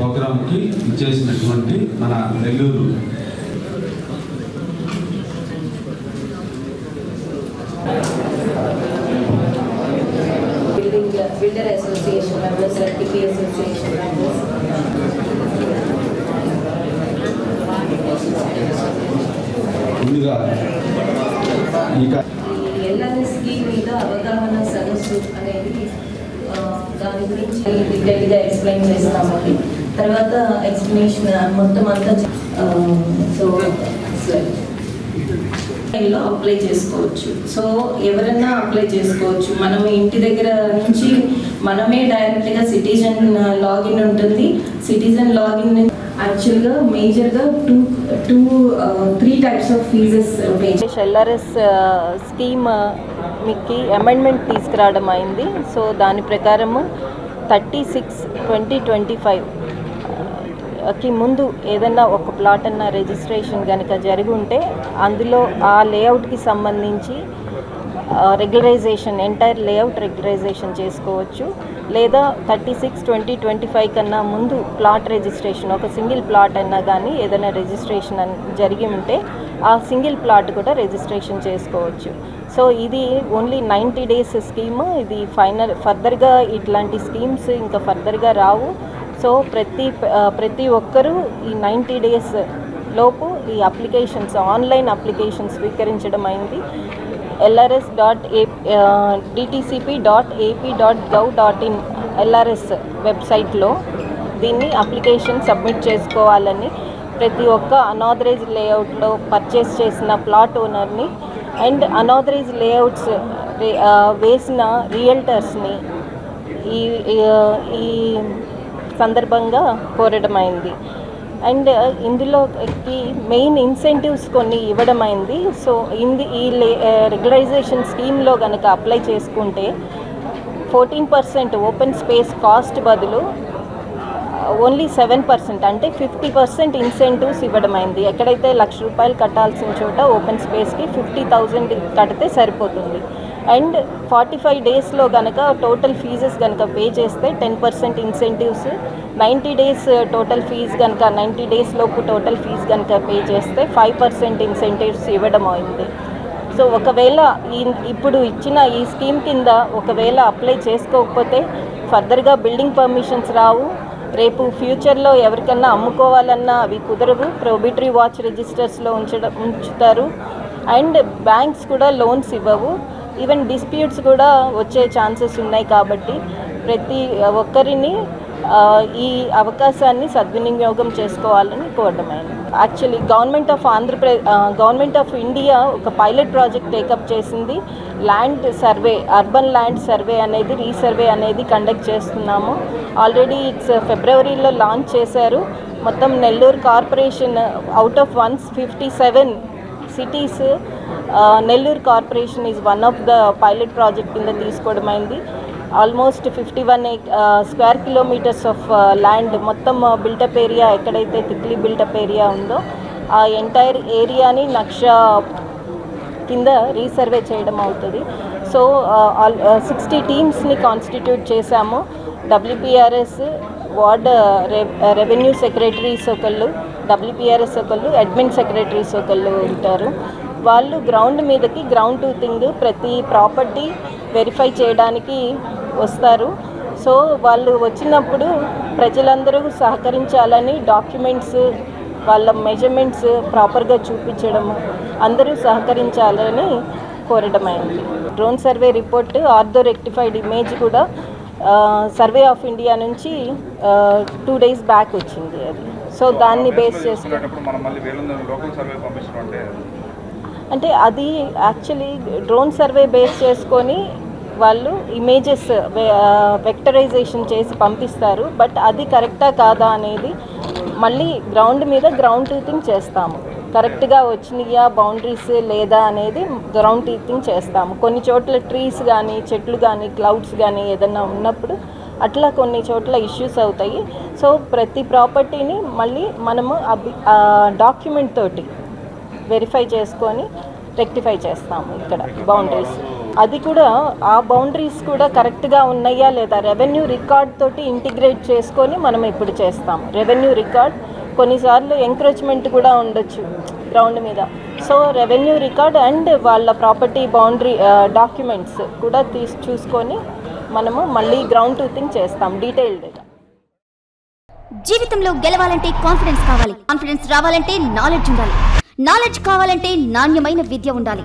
ప్రోగ్రాంకి ఇచ్చేసినటువంటి మన నెల్లూరు. ముందుగా ఇక ఎల్ఆర్ఎస్ స్కీమ్ మీద అవగాహన సదస్సు అనేది దాని గురించి డీటెయిల్గా ఎక్స్ప్లెయిన్ చేస్తామండి తర్వాత ఎక్స్ప్లెనేషన్ uh, మొత్తం అంతా సో uh, లో అప్లై చేసుకోవచ్చు. సో ఎవరైనా అప్లై చేసుకోవచ్చు. మనం ఇంటి దగ్గర నుంచి మనమే డైరెక్ట్గా సిటిజన్ లాగిన్ ఉంటుంది. సిటిజన్ లాగిన్ యాక్చువల్గా మేజర్గా two two three types of fees pay LRS scheme మీకు అమెండ్మెంట్ తీసుకురావడం అయింది. సో దాని ప్రకారము thirty six twenty twenty five కి ముందు ఏదన్నా ఒక ప్లాట్ అన్న రిజిస్ట్రేషన్ కనుక జరిగి ఉంటే అందులో ఆ లేఅవుట్కి సంబంధించి రెగ్యులరైజేషన్ ఎంటైర్ లేఅవుట్ రెగ్యులరైజేషన్ చేసుకోవచ్చు. లేదా thirty six twenty twenty five కన్నా ముందు ప్లాట్ రిజిస్ట్రేషన్ ఒక సింగిల్ ప్లాట్ అయినా కానీ ఏదైనా రిజిస్ట్రేషన్ జరిగి ఉంటే ఆ సింగిల్ ప్లాట్ కూడా రిజిస్ట్రేషన్ చేసుకోవచ్చు. సో ఇది ఓన్లీ నైంటీ డేస్ స్కీమ్ ఇది ఫైనల్ ఫర్దర్గా ఇట్లాంటి స్కీమ్స్ ఇంకా ఫర్దర్గా రావు. సో ప్రతి ప్రతి ఒక్కరూ ఈ నైంటీ డేస్ లోపు ఈ అప్లికేషన్స్ ఆన్లైన్ అప్లికేషన్ స్వీకరించడం అయింది. LRS dot A DTCP dot AP dot gov dot in LRS వెబ్సైట్లో దీన్ని అప్లికేషన్ సబ్మిట్ చేసుకోవాలని ప్రతి ఒక్క అనాథరైజ్ లేఅవుట్లో పర్చేస్ చేసిన ప్లాట్ ఓనర్ని అండ్ అనాథరైజ్ లేఅవుట్స్ వేసిన రియల్టర్స్ని ఈ ఈ సందర్భంగా కోరడమైంది. అండ్ ఇందులోకి మెయిన్ ఇన్సెంటివ్స్ కొన్ని ఇవ్వడమైంది. సో ఇంది ఈ రెగ్యులరైజేషన్ స్కీమ్లో కనుక అప్లై చేసుకుంటే fourteen percent open space cost బదులు ఓన్లీ సెవెన్ పర్సెంట్ అంటే ఫిఫ్టీ పర్సెంట్ ఇన్సెంటివ్స్ ఇవ్వడమైంది. ఎక్కడైతే లక్ష రూపాయలు కట్టాల్సిన చోట ఓపెన్ స్పేస్కి ఫిఫ్టీ థౌజండ్ కడితే సరిపోతుంది. అండ్ ఫార్టీ ఫైవ్ డేస్లో కనుక టోటల్ ఫీజెస్ కనుక పే చేస్తే ten percent incentives. Ninety days total fee కనుక నైంటీ డేస్ లోపు టోటల్ ఫీజ్ కనుక పే చేస్తే ఫైవ్ పర్సెంట్ ఇన్సెంటివ్స్ ఇవ్వడం అయింది. సో ఒకవేళ ఈ ఇప్పుడు ఇచ్చిన ఈ స్కీమ్ కింద ఒకవేళ అప్లై చేసుకోకపోతే ఫర్దర్గా బిల్డింగ్ పర్మిషన్స్ రావు. రేపు ఫ్యూచర్లో ఎవరికన్నా అమ్ముకోవాలన్నా అవి కుదరవు. ప్రొబిటరీ వాచ్ రిజిస్టర్స్లో ఉంచడం ఉంచుతారు. అండ్ బ్యాంక్స్ కూడా లోన్స్ ఇవ్వవు. ఈవెన్ డిస్ప్యూట్స్ కూడా వచ్చే ఛాన్సెస్ ఉన్నాయి కాబట్టి ప్రతి ఒక్కరిని ఈ అవకాశాన్ని సద్వినియోగం చేసుకోవాలని కోరడమైంది. Actually government of Andhra Pradesh government of India ఒక పైలట్ ప్రాజెక్ట్ టేకప్ చేసింది. Land survey urban land survey అనేది రీసర్వే అనేది కండక్ట్ చేస్తున్నాము. ఆల్రెడీ ఇట్స్ ఫిబ్రవరిలో లాంచ్ చేశారు. మొత్తం Nellore corporation out of ones fifty seven cities Nellore corporation is one of the pilot project కింద తీసుకోవడమైంది almost fifty one square kilometers of land మొత్తం built up area ఎక్కడైతే thickly built-up area ఉందో ఆ entire ఏరియాని నక్ష కింద రీసర్వే చేయడం అవుతుంది. సో సిక్స్టీ టీమ్స్ని కాన్స్టిట్యూట్ చేశాము. డబ్ల్యూపీఆర్ఎస్ వార్డ్ రెవెన్యూ సెక్రటరీస్ ఒకళ్ళు డబ్ల్యూపీఆర్ఎస్ ఒకళ్ళు అడ్మిన్ సెక్రటరీస్ ఒకళ్ళు ఉంటారు. వాళ్ళు గ్రౌండ్ మీదకి గ్రౌండ్ టూతింగ్ ప్రతి ప్రాపర్టీ వెరిఫై చేయడానికి వస్తారు. సో వాళ్ళు వచ్చినప్పుడు ప్రజలందరూ సహకరించాలని డాక్యుమెంట్స్ వాళ్ళ మెజర్మెంట్స్ ప్రాపర్గా చూపించడం అందరూ సహకరించాలని కోరడమైంది drone survey report ortho rectified image కూడా సర్వే ఆఫ్ ఇండియా నుంచి టూ డేస్ బ్యాక్ వచ్చింది అది. సో దాన్ని బేస్ చేసుకుని అంటే అది యాక్చువల్లీ డ్రోన్ సర్వే బేస్ చేసుకొని వాళ్ళు ఇమేజెస్ వెక్టరైజేషన్ చేసి పంపిస్తారు. బట్ అది కరెక్టా కాదా అనేది మళ్ళీ గ్రౌండ్ మీద గ్రౌండ్ ట్రూతింగ్ చేస్తాము. కరెక్ట్గా వచ్చినాయా బౌండరీస్ లేదా అనేది గ్రౌండ్ ట్రూతింగ్ చేస్తాము. కొన్ని చోట్ల ట్రీస్ కానీ చెట్లు కానీ క్లౌడ్స్ కానీ ఏదన్నా ఉన్నప్పుడు అట్లా కొన్ని చోట్ల ఇష్యూస్ అవుతాయి. సో ప్రతి ప్రాపర్టీని మళ్ళీ మనము అభి డాక్యుమెంట్ తోటి వెరిఫై చేసుకొని రెక్టిఫై చేస్తాము ఇక్కడ బౌండరీస్ అది కూడా ఆ బౌండరీస్ కూడా కరెక్ట్గా ఉన్నాయా లేదా రెవెన్యూ రికార్డ్ తోటి ఇంటిగ్రేట్ చేసుకొని మనం ఇప్పుడు చేస్తాం రెవెన్యూ రికార్డ్ కొన్నిసార్లు ఎంక్రోచ్మెంట్ కూడా ఉండొచ్చు గ్రౌండ్ మీద. సో రెవెన్యూ రికార్డ్ అండ్ వాళ్ళ ప్రాపర్టీ బౌండరీ డాక్యుమెంట్స్ కూడా తీసి చూసుకొని మనము మళ్ళీ గ్రౌండ్ టూతింగ్ చేస్తాం డీటెయిల్డ్గా జీవితంలో గెలవాలంటే కాన్ఫిడెన్స్ కావాలి. కాన్ఫిడెన్స్ రావాలంటే నాలెడ్జ్ ఉండాలి. నాలెడ్జ్ కావాలంటే నాణ్యమైన విద్య ఉండాలి.